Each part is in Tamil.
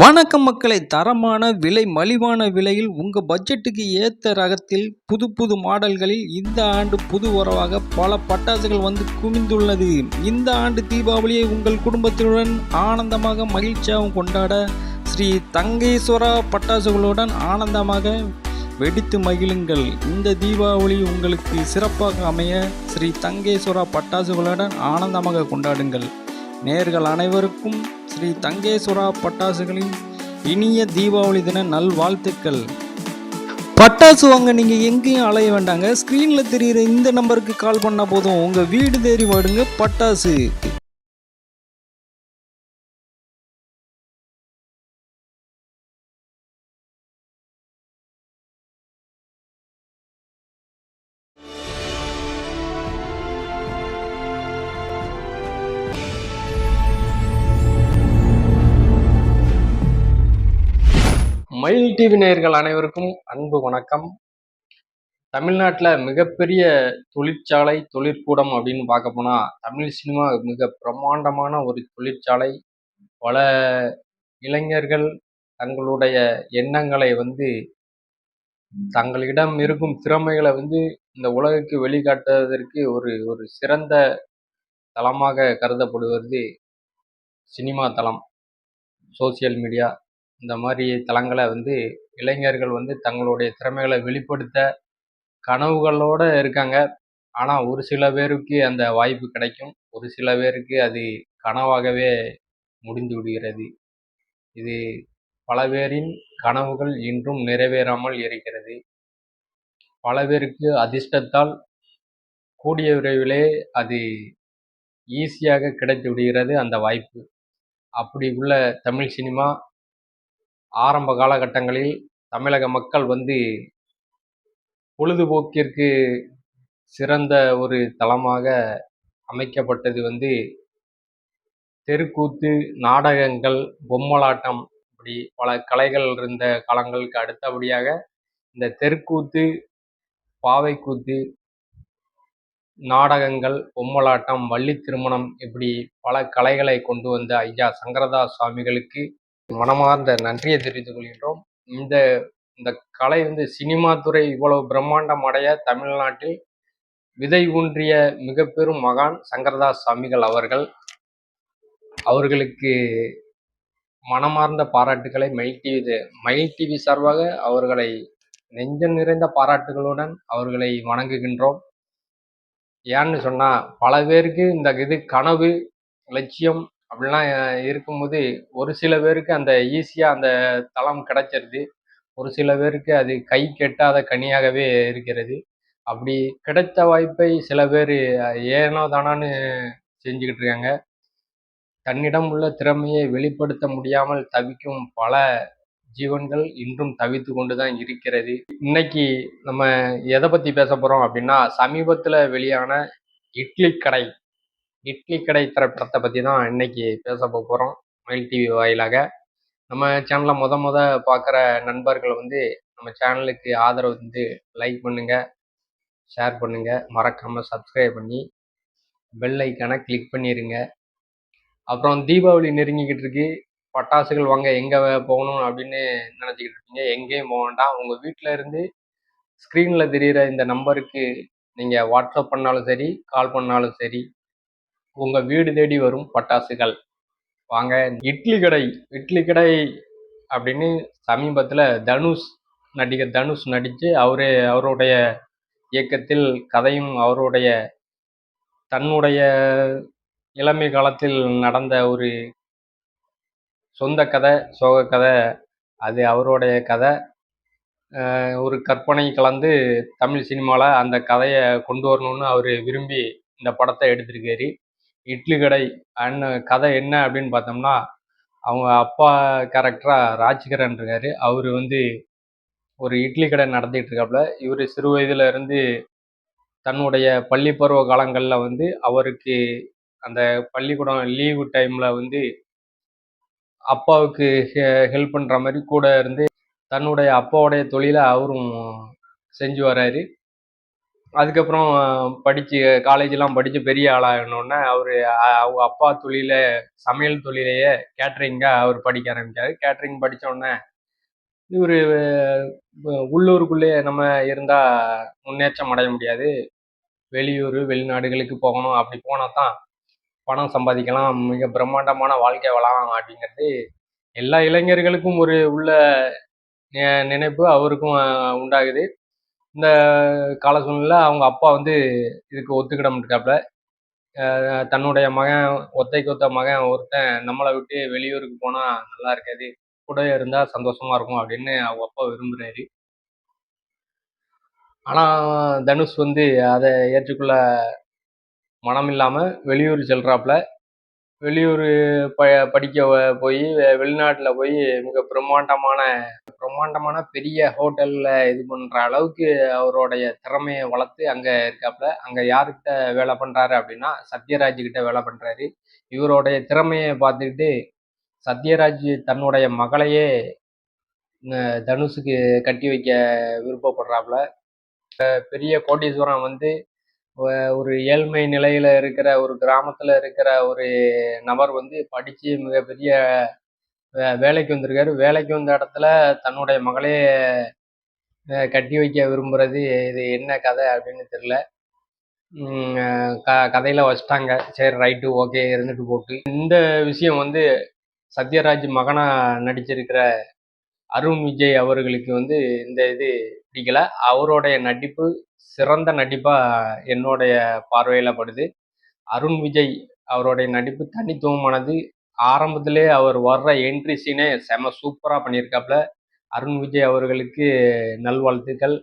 வணக்கம் மக்களை தரமான விலை மலிவான விலையில் உங்கள் பட்ஜெட்டுக்கு ஏற்ற ரகத்தில் புது புது மாடல்களில் இந்த ஆண்டு புது உறவாக பல பட்டாசுகள் வந்து குவிந்துள்ளது. இந்த ஆண்டு தீபாவளியை உங்கள் குடும்பத்துடன் ஆனந்தமாக மகிழ்ச்சியாகவும் கொண்டாட ஸ்ரீ தங்கேஸ்வரா பட்டாசுகளுடன் ஆனந்தமாக வெடித்து மகிழுங்கள். இந்த தீபாவளி உங்களுக்கு சிறப்பாக அமைய ஸ்ரீ தங்கேஸ்வரா பட்டாசுகளுடன் ஆனந்தமாக கொண்டாடுங்கள். நேர்கள் அனைவருக்கும் ஸ்ரீ தங்கேஸ்வரா பட்டாசுகளின் இனிய தீபாவளி தின நல்வாழ்த்துக்கள். பட்டாசு வாங்க நீங்கள் எங்கேயும் அலைய வேண்டாங்க. ஸ்க்ரீனில் தெரிகிற இந்த நம்பருக்கு கால் பண்ணால் போதும். உங்கள் வீடு தேடி வாடுங்க பட்டாசு. மயில் டிவி நேயர்கள் அனைவருக்கும் அன்பு வணக்கம். தமிழ்நாட்டில் மிகப்பெரிய தொழிற்சாலை தொழிற்கூடம் அப்படின்னு பார்க்க போனால் தமிழ் சினிமா மிக பிரம்மாண்டமான ஒரு தொழிற்சாலை. பல இளைஞர்கள் தங்களுடைய எண்ணங்களை வந்து தங்களிடம் இருக்கும் திறமைகளை வந்து இந்த உலகுக்கு வெளிக்காட்டுவதற்கு ஒரு ஒரு சிறந்த தளமாக கருதப்படுவது சினிமா தளம் சோசியல் மீடியா. இந்த மாதிரி தளங்களை வந்து இளைஞர்கள் வந்து தங்களுடைய திறமைகளை வெளிப்படுத்த கனவுகளோடு இருக்காங்க. ஆனால் ஒரு சில பேருக்கு அந்த வாய்ப்பு கிடைக்கும். ஒரு சில பேருக்கு அது கனவாகவே முடிந்து விடுகிறது. இது பல பேரின் கனவுகள் இன்றும் நிறைவேறாமல் இருக்கிறது. பல பேருக்கு அதிர்ஷ்டத்தால் கூடிய விரைவிலே அது ஈஸியாக கிடைத்து விடுகிறது அந்த வாய்ப்பு. அப்படி உள்ள தமிழ் சினிமா ஆரம்ப காலகட்டங்களில் தமிழக மக்கள் வந்து பொழுதுபோக்கிற்கு சிறந்த ஒரு தளமாக அமைக்கப்பட்டது வந்து தெருக்கூத்து நாடகங்கள் பொம்மலாட்டம் இப்படி பல கலைகள் இருந்த காலங்களுக்கு அடுத்தபடியாக இந்த தெருக்கூத்து பாவைக்கூத்து நாடகங்கள் பொம்மலாட்டம் வள்ளி திருமணம் இப்படி பல கலைகளை கொண்டு வந்த ஐயா சங்கரதாஸ் சுவாமிகளுக்கு மனமார்ந்த நன்றியை தெரிவித்துக் கொள்கின்றோம். இந்த இந்த கலை வந்து சினிமா துறை இவ்வளவு பிரம்மாண்டம் அடைய தமிழ்நாட்டில் விதை ஊன்றிய மிக பெரும் மகான் சங்கரதாஸ் சாமிகள் அவர்கள். அவர்களுக்கு மனமார்ந்த பாராட்டுகளை மயில் டிவி மயில் டிவி சார்பாக அவர்களை நெஞ்சம் நிறைந்த பாராட்டுகளுடன் அவர்களை வணங்குகின்றோம். ஏன்னு சொன்னால் பல பேருக்கு இந்த இது கனவு லட்சியம் அப்படிலாம் இருக்கும்போது ஒரு சில பேருக்கு அந்த ஈஸியாக அந்த தளம் கிடைச்சிருது. ஒரு சில பேருக்கு அது கை கெட்டாத கனியாகவே இருக்கிறது. அப்படி கிடைத்த வாய்ப்பை சில பேர் ஏனோ தானான்னு செஞ்சுக்கிட்டு இருக்காங்க. தன்னிடம் உள்ள திறமையை வெளிப்படுத்த முடியாமல் தவிக்கும் பல ஜீவன்கள் இன்றும் தவித்து கொண்டு தான் இருக்கிறது. இன்னைக்கு நம்ம எதை பற்றி பேச போகிறோம் அப்படின்னா சமீபத்தில் வெளியான இட்லி கடை. இட்லி கடை திரைப்படத்தை பற்றி தான் இன்னைக்கு பேச போகிறோம் மயில் டிவி வாயிலாக. நம்ம சேனலை முத முத பார்க்குற நண்பர்கள் வந்து நம்ம சேனலுக்கு ஆதரவு வந்து லைக் பண்ணுங்கள் ஷேர் பண்ணுங்கள் மறக்காமல் சப்ஸ்கிரைப் பண்ணி பெல் ஐக்கானை கிளிக் பண்ணிடுங்க அப்புறம் தீபாவளி நெருங்கிக்கிட்டு இருக்கு. பட்டாசுகள் வாங்க எங்கே போகணும் அப்படின்னு நினச்சிக்கிட்டு இருக்கீங்க எங்கேயும் போக வேண்டாம். உங்கள் வீட்டில் இருந்து ஸ்க்ரீனில் தெரிகிற இந்த நம்பருக்கு நீங்கள் வாட்ஸ்அப் பண்ணாலும் சரி கால் பண்ணாலும் சரி உங்கள் வீடு தேடி வரும் பட்டாசுகள். வாங்க இட்லி கடை இட்லி கடை அப்படின்னு சமீபத்தில் தனுஷ் நடிகர் தனுஷ் நடித்து அவரே அவருடைய இயக்கத்தில் கதையும் அவருடைய தன்னுடைய இளமை காலத்தில் நடந்த ஒரு சொந்த கதை சோக கதை அது அவருடைய கதை. ஒரு கற்பனை கலந்து தமிழ் சினிமாவில் அந்த கதையை கொண்டு வரணும்னு அவர் விரும்பி இந்த படத்தை எடுத்திருக்காரு. இட்லி கடை அண்ணன் கதை என்ன அப்படின்னு பார்த்தோம்னா அவங்க அப்பா கேரக்டராக ராஜ்கிரண் இருக்கார். அவர் வந்து ஒரு இட்லி கடை நடத்திட்டு இருக்காப்புல. இவர் சிறு வயதுல இருந்து தன்னுடைய பள்ளி பருவ காலங்களில் வந்து அவருக்கு அந்த பள்ளிக்கூடம் லீவு டைமில் வந்து அப்பாவுக்கு ஹெ ஹெல்ப் பண்ணுற மாதிரி கூட இருந்து தன்னுடைய அப்பாவுடைய தொழிலை அவரும் செஞ்சு வராரு. அதுக்கப்புறம் படிச்சு காலேஜெலாம் படிச்சு பெரிய ஆளாகணுன்னே அவர் அவங்க அப்பா தொழில சமையல் தொழிலையே கேட்ரிங்காக அவர் படிக்க ஆரம்பித்தார் கேட்டரிங் படித்தோடனே உடனே இவரு உள்ளூருக்குள்ளேயே நம்ம இருந்தால் முன்னேற்றம் அடைய முடியாது. வெளியூர் வெளிநாடுகளுக்கு போகணும். அப்படி போனால் தான் பணம் சம்பாதிக்கலாம். மிக பிரம்மாண்டமான வாழ்க்கை வளம் அப்படிங்கிறது எல்லா இளைஞர்களுக்கும் ஒரு உள்ள நினைப்பு அவருக்கும் உண்டாகுது. இந்த கால சூழ்நிலை அவங்க அப்பா வந்து இதுக்கு ஒத்துக்கிட மாட்டாப்புல தன்னுடைய மகன் ஒத்தைக்கு ஒத்த மகன் ஒருத்தன் நம்மளை விட்டு வெளியூருக்கு போனால் நல்லா இருக்காது. கூட இருந்தால் சந்தோஷமாக இருக்கும் அப்படின்னு அவங்க அப்பா விரும்புகிறாரு ஆனால் தனுஷ் வந்து அதை ஏற்றுக்கொள்ள மனம் இல்லாமல் வெளியூர் செல்றாப்புல வெளியூர் ப படிக்க போய் வெளிநாட்டில் போய் மிக பிரம்மாண்டமான பிரம்மாண்டமான பெரிய ஹோட்டலில் இது பண்ணுற அளவுக்கு அவருடைய திறமையை வளர்த்து அங்கே இருக்காப்புல. அங்கே யாருக்கிட்ட வேலை பண்ணுறாரு அப்படின்னா சத்யராஜ்கிட்ட வேலை பண்ணுறாரு இவருடைய திறமையை பார்த்துக்கிட்டு சத்யராஜ் தன்னுடைய மகளையே தனுஷுக்கு கட்டி வைக்க விருப்பப்படுறாப்புல. பெரிய கோட்டீஸ்வரன் வந்து ஒரு ஏழ்மை நிலையில இருக்கிற ஒரு கிராமத்துல இருக்கிற ஒரு நபர் வந்து படிச்சு மிகப்பெரிய வே- வேலைக்கு வந்திருக்காரு. வேலைக்கு வந்த இடத்துல தன்னுடைய மகளே கட்டி வைக்க விரும்புறது இது என்ன கதை அப்படின்னு தெரியல. க கதையில வச்சிட்டாங்க. சரி ரைட்டு ஓகே இருந்துட்டு போட்டு. இந்த விஷயம் வந்து சத்யராஜ் மகனா நடிச்சிருக்கிற அருண் விஜய் அவர்களுக்கு வந்து இந்த இது பிடிக்கல. அவருடைய நடிப்பு சிறந்த நடிப்பா என்னுடைய பார்வையில படுது. அருண் விஜய் அவருடைய நடிப்பு தனித்துவமானது. ஆரம்பத்திலே அவர் வர்ற என்ட்ரி சீனே செம சூப்பரா பண்ணியிருக்காப்புல அருண் விஜய் அவர்களுக்கு நல்வாழ்த்துக்கள்.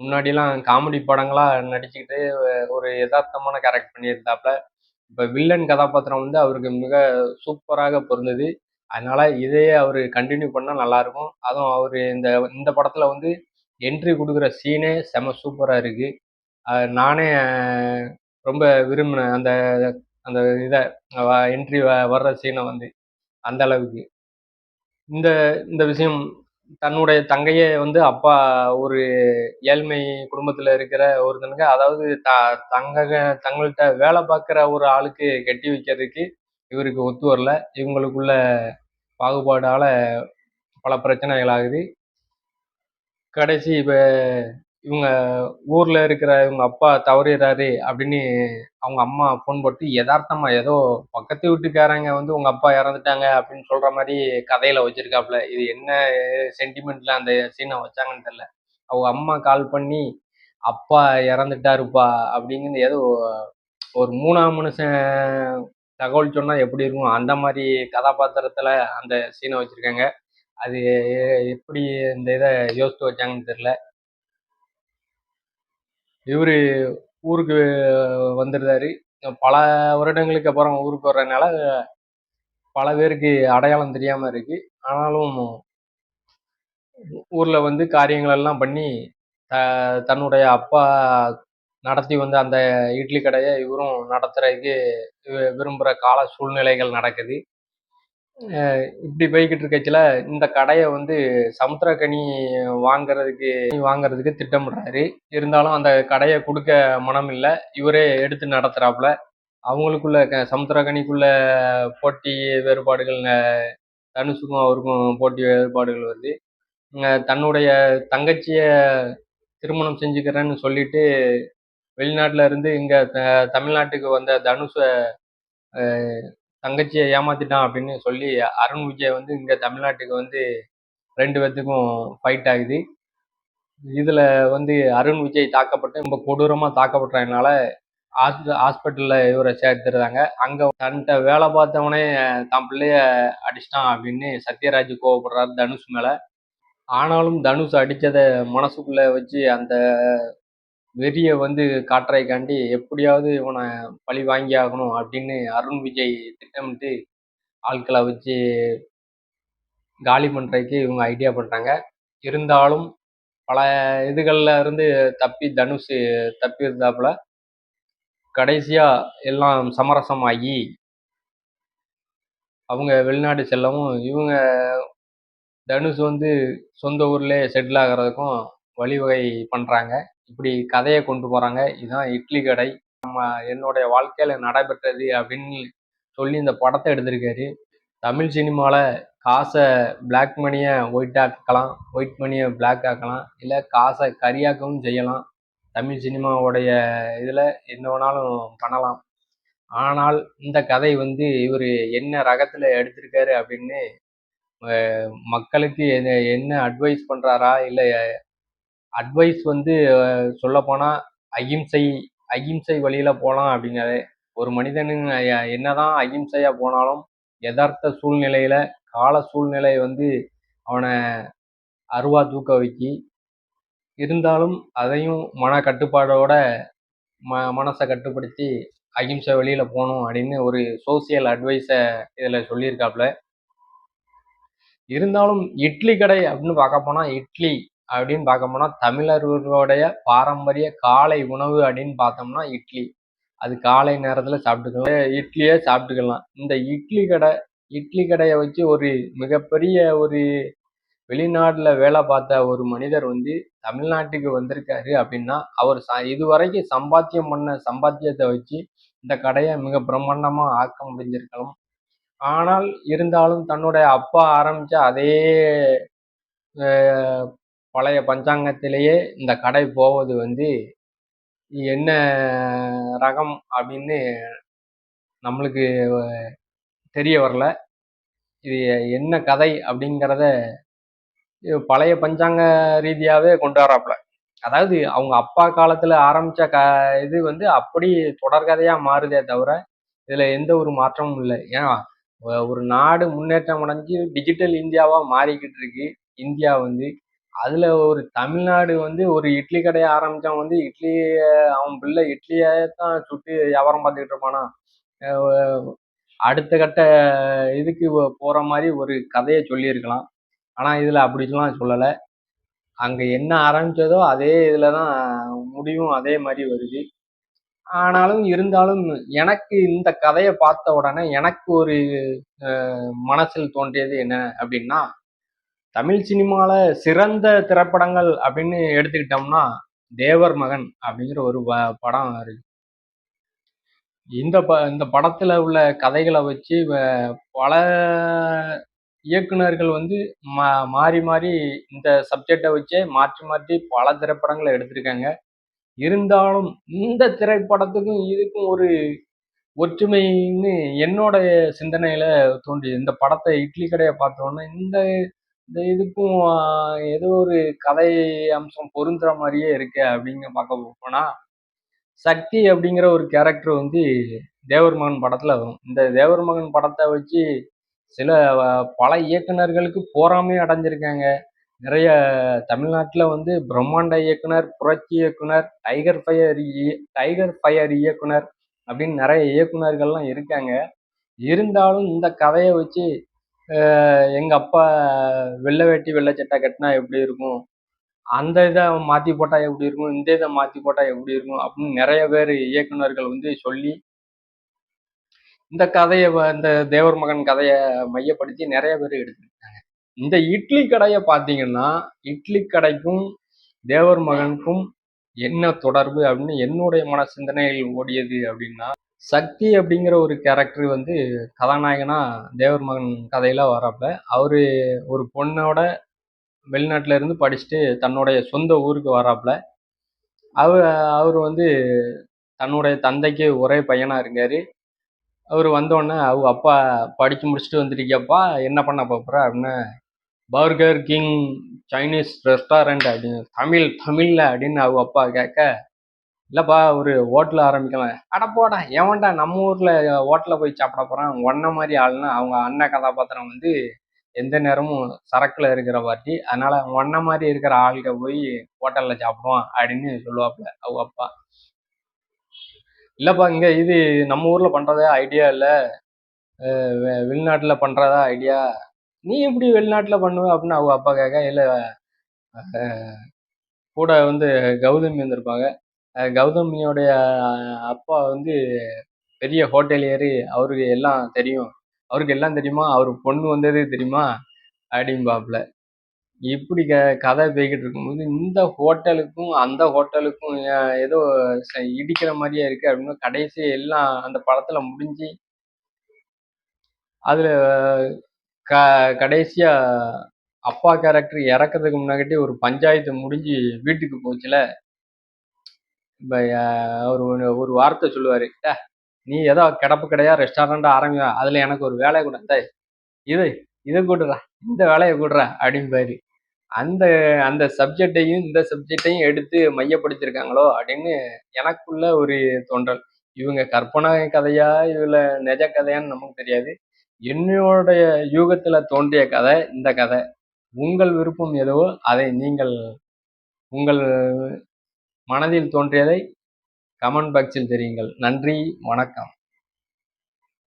முன்னாடிலாம் காமெடி படங்களா நடிச்சுக்கிட்டு ஒரு யதார்த்தமான கேரக்டர் பண்ணியிருந்தாப்புல இப்போ வில்லன் கதாபாத்திரம் வந்து அவருக்கு மிக சூப்பராக பொருந்தது. அதனால இதையே அவர் கண்டினியூ பண்ணால் நல்லா இருக்கும். அதுவும் அவர் இந்த இந்த படத்துல வந்து என்ட்ரி கொடுக்குற சீனே செம சூப்பராக இருக்குது நானே ரொம்ப விரும்பினேன் அந்த அந்த இதை என்ட்ரி வர்ற சீனை வந்து அந்த அளவுக்கு. இந்த இந்த விஷயம் தன்னுடைய தங்கையை வந்து அப்பா ஒரு ஏழ்மை குடும்பத்தில் இருக்கிற ஒருத்தனுக்கு அதாவது த தங்க தங்கள்கிட்ட வேலை பார்க்குற ஒரு ஆளுக்கு கட்டி வைக்கிறதுக்கு இவருக்கு ஒத்து வரல. இவங்களுக்குள்ள பாகுபாடால் பல பிரச்சனைகள் ஆகுது. கடைசி இப்போ இவங்க ஊரில் இருக்கிற இவங்க அப்பா தவறிடுறாரு அப்படின்னு அவங்க அம்மா ஃபோன் போட்டு யதார்த்தமாக ஏதோ பக்கத்து வீட்டுக்காரங்க வந்து உங்க அப்பா இறந்துட்டாங்க அப்படின்னு சொல்ற மாதிரி கதையில வச்சிருக்காப்புல. இது என்ன சென்டிமெண்ட்ல அந்த சீனை வச்சாங்கன்னு தெரில அவங்க அம்மா கால் பண்ணி அப்பா இறந்துட்டாருப்பா அப்படிங்கிறது ஏதோ ஒரு மூணாம் மனுஷன் தகவல் சொன்னா எப்படி இருக்கும்? அந்த மாதிரி கதாபாத்திரத்துல அந்த சீனை வச்சிருக்காங்க. அது எப்படி இந்த இதை யோசித்து வச்சாங்கன்னு தெரியல. இவர் ஊருக்கு வந்துருந்தாரு. பல வருடங்களுக்கு அப்புறம் ஊருக்கு வர்றதுனால பல பேருக்கு அடையாளம் தெரியாமல் இருக்குது ஆனாலும் ஊரில் வந்து காரியங்களெல்லாம் பண்ணி த- தன்னுடைய அப்பா நடத்தி வந்த அந்த இட்லி கடையை இவரும் நடத்துறதுக்கு விரும்புகிற கால சூழ்நிலைகள் நடக்குது. இப்படி போய்கிட்டு இருக்கச்சில இந்த கடையை வந்து சமுத்திரக்கனி வாங்குறதுக்கு வாங்குறதுக்கு திட்டமிடுறாரு. இருந்தாலும் அந்த கடையை கொடுக்க மனம் இல்லை. இவரே எடுத்து நடத்துறாப்புல. அவங்களுக்குள்ள க- சமுத்திரக்கனிக்குள்ள போட்டி வேறுபாடுகள் ந- தனுஷுக்கும் அவருக்கும் போட்டி வேறுபாடுகள் வருது. தன்னுடைய தங்கச்சிய திருமணம் செஞ்சுக்கிறேன்னு சொல்லிட்டு வெளிநாட்டுல இருந்து இங்க த- தமிழ்நாட்டுக்கு வந்த தனுஷ தங்கச்சியை ஏமாத்திட்டான் அப்படின்னு சொல்லி அருண் விஜய் வந்து இங்க தமிழ்நாட்டுக்கு வந்து ரெண்டு பேர்த்துக்கும் ஃபைட் ஆகுது. இதுல வந்து அருண் விஜய் தாக்கப்பட்டு ரொம்ப கொடூரமா தாக்கப்பட்டதுனால ஹாஸ்பிட்டல்ல இவரை சேர்த்துருந்தாங்க அங்க தன்கிட்ட வேலை பார்த்தவனே தான் பிள்ளைய அடிச்சிட்டான் அப்படின்னு சத்யராஜ் கோவப்படுறாரு தனுஷ் மேல. ஆனாலும் தனுஷ் அடித்ததை மனசுக்குள்ளே வச்சு அந்த வெறியை வந்து காட்டுறதுக்காண்டி எப்படியாவது இவனை பழி வாங்கி ஆகணும் அப்படின்னு அருண் விஜய் திட்டமிட்டு ஆட்களை வச்சு காலி பண்ணுறதுக்கு இவங்க ஐடியா பண்ணுறாங்க இருந்தாலும் பல இதுகளில் இருந்து தப்பி தனுஷ் தப்பி இருந்தாப்புல கடைசியாக எல்லாம் சமரசமாகி அவங்க வெளிநாடு செல்லவும் இவங்க தனுஷ் வந்து சொந்த ஊர்லேயே செட்டில் ஆகிறதுக்கும் வழிவகை பண்ணுறாங்க இப்படி கதையை கொண்டு போகிறாங்க இதுதான் இட்லி கடை. நம்ம என்னுடைய வாழ்க்கையில் நடைபெற்றது அப்படின்னு சொல்லி இந்த படத்தை எடுத்திருக்காரு. தமிழ் சினிமாவில் காசை பிளாக் மணியை ஒயிட் ஆக்கலாம் ஒயிட் மணியை பிளாக் ஆக்கலாம் இல்லை காசை கரியாக்கவும் செய்யலாம். தமிழ் சினிமாவுடைய இதில் என்ன வேணாலும் பண்ணலாம். ஆனால் இந்த கதை வந்து இவர் என்ன ரகத்தில் எடுத்திருக்காரு அப்படின்னு மக்களுக்கு என்ன என்ன அட்வைஸ் பண்ணுறாரா இல்லை அட்வைஸ் வந்து சொல்லப்போனால் அகிம்சை அகிம்சை வழியில் போகலாம் அப்படிங்கிறது ஒரு மனிதனின் என்னதான் அகிம்சையாக போனாலும் யதார்த்த சூழ்நிலையில் கால சூழ்நிலை வந்து அவனை அருவா தூக்க வைக்கி இருந்தாலும் அதையும் மன கட்டுப்பாடோட ம மனசை கட்டுப்படுத்தி அகிம்சை வழியில் போகணும் அப்படின்னு ஒரு சோசியல் அட்வைஸை இதில் சொல்லியிருக்காப்புல இருந்தாலும் இட்லி கடை அப்படின்னு பார்க்க போனால் இட்லி அப்படின்னு பார்க்க போனால் தமிழர்களுடைய பாரம்பரிய காலை உணவு அப்படின்னு பார்த்தோம்னா இட்லி. அது காலை நேரத்தில் சாப்பிட்டுக்கலாம். இட்லியே சாப்பிட்டுக்கலாம். இந்த இட்லி கடை இட்லி கடையை வச்சு ஒரு மிகப்பெரிய ஒரு வெளிநாட்டில் வேலை பார்த்த ஒரு மனிதர் வந்து தமிழ்நாட்டுக்கு வந்திருக்காரு அப்படின்னா அவர் ச இதுவரைக்கும் சம்பாத்தியம் பண்ண சம்பாத்தியத்தை வச்சு இந்த கடையை மிக பிரம்மாண்டமாக ஆக்க முடிஞ்சிருக்கலாம். ஆனால் இருந்தாலும் தன்னுடைய அப்பா ஆரம்பித்த அதே பழைய பஞ்சாங்கத்திலேயே இந்த கடை போவது வந்து என்ன ரகம் அப்படின்னு நம்மளுக்கு தெரிய வரல. இது என்ன கதை அப்படிங்கிறத பழைய பஞ்சாங்க ரீதியாகவே கொண்டு வராப்புல அதாவது அவங்க அப்பா காலத்தில் ஆரம்பித்த க இது வந்து அப்படி தொடர்கதையாக மாறுதே தவிர இதில் எந்த ஒரு மாற்றமும் இல்லை. ஏன்னா ஒரு நாடு முன்னேற்றம் அடைஞ்சு டிஜிட்டல் இந்தியாவாக மாறிக்கிட்டு இருக்கு. இந்தியா வந்து அதில் ஒரு தமிழ்நாடு வந்து ஒரு இட்லி கடையை ஆரம்பிச்சான் வந்து இட்லி அவன் பிள்ளை இட்லியை தான் சுட்டு வியாபாரம் பார்த்துக்கிட்டு இருப்பானா? அடுத்த கட்ட இதுக்கு போகிற மாதிரி ஒரு கதையை சொல்லியிருக்கலாம். ஆனால் இதில் அப்படிலாம் சொல்லலை. அங்கே என்ன ஆரம்பிச்சதோ அதே இதில் தான் முடிவும் அதே மாதிரி வருது. ஆனாலும் இருந்தாலும் எனக்கு இந்த கதையை பார்த்த உடனே எனக்கு ஒரு மனசில் தோன்றியது என்ன அப்படின்னா தமிழ் சினிமாவில் சிறந்த திரைப்படங்கள் அப்படின்னு எடுத்துக்கிட்டோம்னா தேவர் மகன் அப்படிங்கிற ஒரு படம் இருக்கு. இந்த ப இந்த படத்தில் உள்ள கதைகளை வச்சு வ- பல இயக்குனர்கள் வந்து மா மாறி மாறி இந்த சப்ஜெக்டை வச்சே மாற்றி மாற்றி பல திரைப்படங்களை எடுத்திருக்காங்க. இருந்தாலும் இந்த திரைப்படத்துக்கும் இதுக்கும் ஒரு ஒற்றுமைன்னு என்னோட சிந்தனையில் தோன்றியது. இந்த படத்தை இட்லி கடையை பார்த்தோன்னே இந்த இந்த இதுக்கும் ஏதோ ஒரு கதை அம்சம் பொருந்துற மாதிரியே இருக்கு அப்படிங்க பார்க்க போனா சக்தி அப்படிங்கிற ஒரு கேரக்டர் வந்து தேவர் மகன் படத்துல வரும். இந்த தேவர் மகன் படத்தை வச்சு சில பல இயக்குனர்களுக்கு போராமே அடைஞ்சிருக்காங்க. நிறைய தமிழ்நாட்டில் வந்து பிரம்மாண்ட இயக்குனர் புரட்சி இயக்குனர் டைகர் ஃபயர் டைகர் ஃபயர் இயக்குனர் அப்படின்னு நிறைய இயக்குனர்கள்லாம் இருக்காங்க. இருந்தாலும் இந்த கதையை வச்சு எங்க அப்பா வெள்ளை வேட்டி வெள்ளை சட்டை கட்டினா எப்படி இருக்கும்? அந்த இதை மாற்றி போட்டால் எப்படி இருக்கும்? இந்த இதை மாற்றி போட்டால் எப்படி இருக்கும்? அப்படின்னு நிறைய பேர் இயக்குனர்கள் வந்து சொல்லி இந்த கதையை இந்த தேவர் மகன் கதையை மையப்படுத்தி நிறைய பேர் எடுத்துருக்காங்க இந்த இட்லி கடையை பார்த்தீங்கன்னா இட்லி கடைக்கும் தேவர் மகனுக்கும் என்ன தொடர்பு அப்படின்னு என்னுடைய மன சிந்தனையில் ஓடியது அப்படின்னா சக்தி அப்படிங்கிற ஒரு கேரக்டர் வந்து கதாநாயகனா தேவர் மகன் கதையில வரப்ப அவரு ஒரு பொண்ணோட வெளிநாட்டுல இருந்து படிச்சுட்டு தன்னுடைய சொந்த ஊருக்கு வராப்புல அவர் அவர் வந்து தன்னுடைய தந்தைக்கு ஒரே பையனா இருக்காரு. அவர் வந்தோடனே அவங்க அப்பா படிச்சு முடிச்சுட்டு வந்துருக்கியப்பா என்ன பண்ண போற? அப்படின்னு பர்கர் கிங் சைனீஸ் ரெஸ்டாரண்ட் அப்படின்னு தமிழ் தமிழ்ல அப்படின்னு அவங்க அப்பா கேட்க இல்லப்பா ஒரு ஹோட்டல் ஆரம்பிக்கலாம். அட போடா எவன்டா நம்ம ஊர்ல ஹோட்டல்ல போய் சாப்பிட போறான்? ஒன்ன மாதிரி ஆளுனா அவங்க அண்ணன் கதாபாத்திரம் வந்து எந்த நேரமும் சரக்குல இருக்கிற பார்ட்டி அதனால ஒன்ன மாதிரி இருக்கிற ஆளுக போய் ஹோட்டல்ல சாப்பிடுவான் அப்படின்னு சொல்லுவாப்புல அவங்க அப்பா. இல்லப்பா இங்க இது நம்ம ஊர்ல பண்றதே ஐடியா இல்ல. வெளிநாட்டில் வெளிநாட்டுல பண்றதா ஐடியா நீ எப்படி வெளிநாட்டுல பண்ணுவ அப்படின்னு அவங்க அப்பா கேட்க இல்ல கூட வந்து கௌதமி வந்திருப்பாங்க கௌதமியோடைய அப்பா வந்து பெரிய ஹோட்டலியரு அவருக்கு எல்லாம் தெரியும். அவருக்கு எல்லாம் தெரியுமா? அவர் பொண்ணு வந்ததே தெரியுமா? அப்படிம்பாப்புல இப்படி க கதை போய்கிட்டு இருக்கும்போது இந்த ஹோட்டலுக்கும் அந்த ஹோட்டலுக்கும் ஏதோ இடிக்கிற மாதிரியே இருக்கு அப்படின்னு கடைசி எல்லாம் அந்த படத்துல முடிஞ்சு அதுல க கடைசியா அப்பா கேரக்டர் இறக்கிறதுக்கு முன்னாடி ஒரு பஞ்சாயத்து முடிஞ்சு வீட்டுக்கு போச்சுல. இப்போ அவர் ஒரு ஒரு வார்த்தை சொல்லுவார். நீ ஏதோ கிடப்பு கடையா ரெஸ்டாரண்ட் ஆரம்பி அதில் எனக்கு ஒரு வேலையை கூட. இது இதை கூடுறா. இந்த வேலையை கூடுறா. அப்படின்பாரு அந்த அந்த சப்ஜெக்டையும் இந்த சப்ஜெக்டையும் எடுத்து மையப்படுத்தியிருக்காங்களோ அப்படின்னு எனக்குள்ள ஒரு தோன்றல். இவங்க கற்பனை கதையா இதில் நிஜ கதையான்னு நமக்கு தெரியாது. என்னுடைய யூகத்தில் தோன்றிய கதை இந்த கதை. உங்கள் விருப்பம் எதுவோ அதை நீங்கள் உங்கள் மனதில் தோன்றியதை கமெண்ட் பாக்ஸில் தெரியுங்கள். நன்றி வணக்கம்.